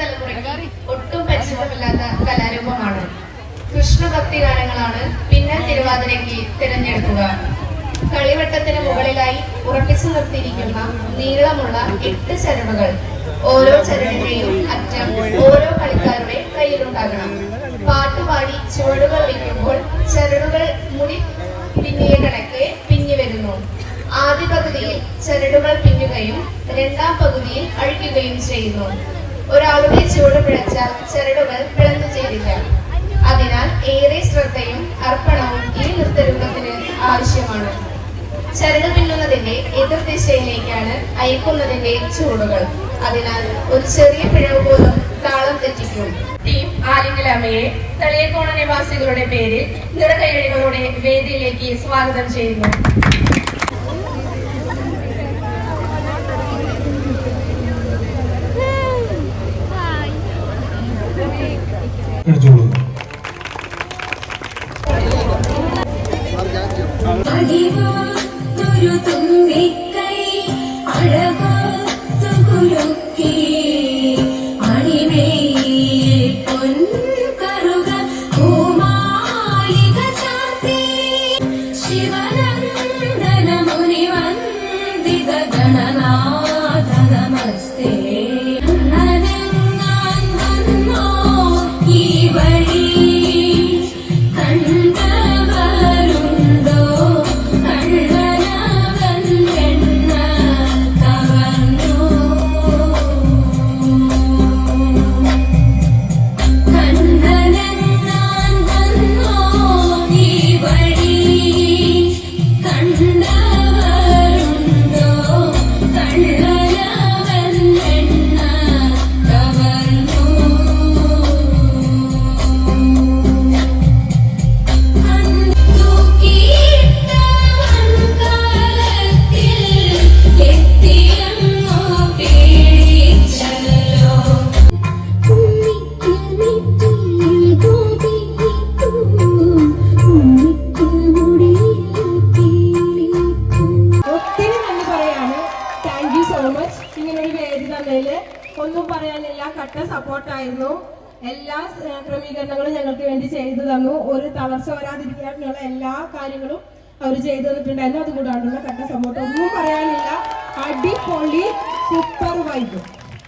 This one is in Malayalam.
തലമുറയ്ക്ക് ഒട്ടും പരിചിതമില്ലാത്ത കലാരൂപമാണ്. കൃഷ്ണഭക്തി ഗാനങ്ങളാണ് പിന്നെ തിരുവാതിരയ്ക്ക് തിരഞ്ഞെടുക്കുക. കളിവട്ടത്തിന് മുകളിലായി ഉറപ്പിച്ചു നിർത്തിയിരിക്കുന്ന നീളമുള്ള എട്ട് ചരടുകൾ ഓരോ ചരടിന്റെയും അറ്റം ഓരോ കളിക്കാരുടെ കയ്യിലുണ്ടാകണം. പാട്ടുപാടി ചുവടുകൾ വയ്ക്കുമ്പോൾ ചരടുകൾ മുടി പിന്നിയ കണക്ക് പിന്നി വരുന്നു. ആദ്യ പകുതിയിൽ ചരടുകൾ പിന്നുകയും രണ്ടാം പകുതിയിൽ അഴിക്കുകയും ചെയ്യുന്നു. ഒരാളുടെ ചുവട് പിഴച്ചാൽ ചരടുകൾ പിളന്നു ചേരില്ല. അതിനാൽ ഏറെ ശ്രദ്ധയും അർപ്പണവും ഈ നൃത്തരൂപത്തിന് ആവശ്യമാണ്. ചരട് പിന്നുന്നതിന്റെ എതിർ ദിശയിലേക്കാണ് അയക്കുന്നതിന്റെ ചൂടുകൾ അതിനാൽ ഒരു ചെറിയ പിഴവ് പോലും താളം തെറ്റിക്കും. ടീം ആലിംഗലാമയെ തളിയക്കോണ നിവാസികളുടെ പേരിൽ നിറകൈഴികളുടെ വേദിയിലേക്ക് സ്വാഗതം ചെയ്യുന്നു. ചാർത്തി. ശിവനന്ദന മുനിവന്ദിത ഗണനാഥ നമസ്തേ. വേദി ഒന്നും പറയാനില്ല. കട്ട സപ്പോർട്ടായിരുന്നു എല്ലാ ക്രമീകരണങ്ങളും ഞങ്ങൾക്ക് വേണ്ടി ചെയ്തു തന്നു. ഒരു തളർച്ച വരാതിരിക്കാനുള്ള എല്ലാ കാര്യങ്ങളും അവർ ചെയ്തു തന്നിട്ടുണ്ടായിരുന്നു. അതുകൂടാണ്ടുള്ള കട്ട സപ്പോർട്ട് ഒന്നും പറയാനില്ല. അടിപൊളി സൂപ്പർ വൈബ്